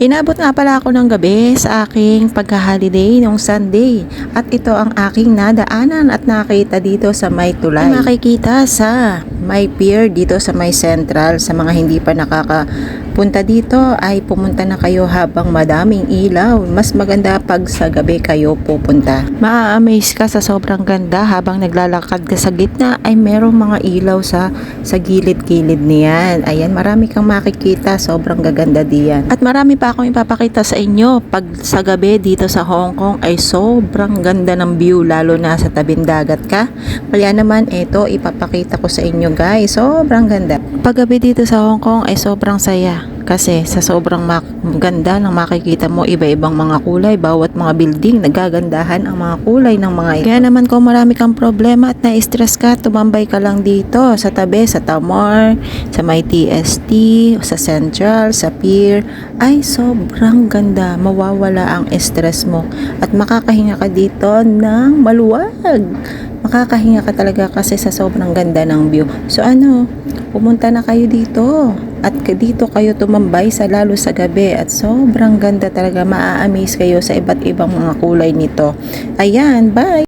Inabot nga pala ako ng gabi sa aking pagka-holiday nung Sunday at ito ang aking nadaanan at nakita dito sa may tulay. Makikita sa may pier dito sa may central sa mga hindi pa nakakapunta dito ay pumunta na kayo habang madaming ilaw. Mas maganda pag sa gabi kayo pupunta. Ma-amaze ka sa sobrang ganda habang naglalakad ka sa gitna ay merong mga ilaw sa sa gilid-gilid niyan. Ayan, marami kang makikita. Sobrang gaganda diyan. At marami pa akong ipapakita sa inyo. Pag sa gabi dito sa Hong Kong ay sobrang ganda ng view lalo na sa tabing dagat ka. Kaya naman ito ipapakita ko sa inyo guys. Sobrang ganda. Pag gabi dito sa Hong Kong ay sobrang saya. Kasi sa sobrang ganda ng makikita mo iba-ibang mga kulay, bawat mga building, nagagandahan ang mga kulay ng mga ito. Kaya naman kung marami kang problema at na-stress ka, tumambay ka lang dito sa tabi, sa Tamar, sa may TST, sa Central, sa Pier, ay sobrang ganda. Mawawala ang stress mo at makakahinga ka dito ng maluwag. Makakahinga ka talaga kasi sa sobrang ganda ng view. So ano, pumunta na kayo dito. At dito kayo tumambay sa lalo sa gabi at sobrang ganda talaga maa-amaze kayo sa iba't ibang mga kulay nito. Ayan, bye!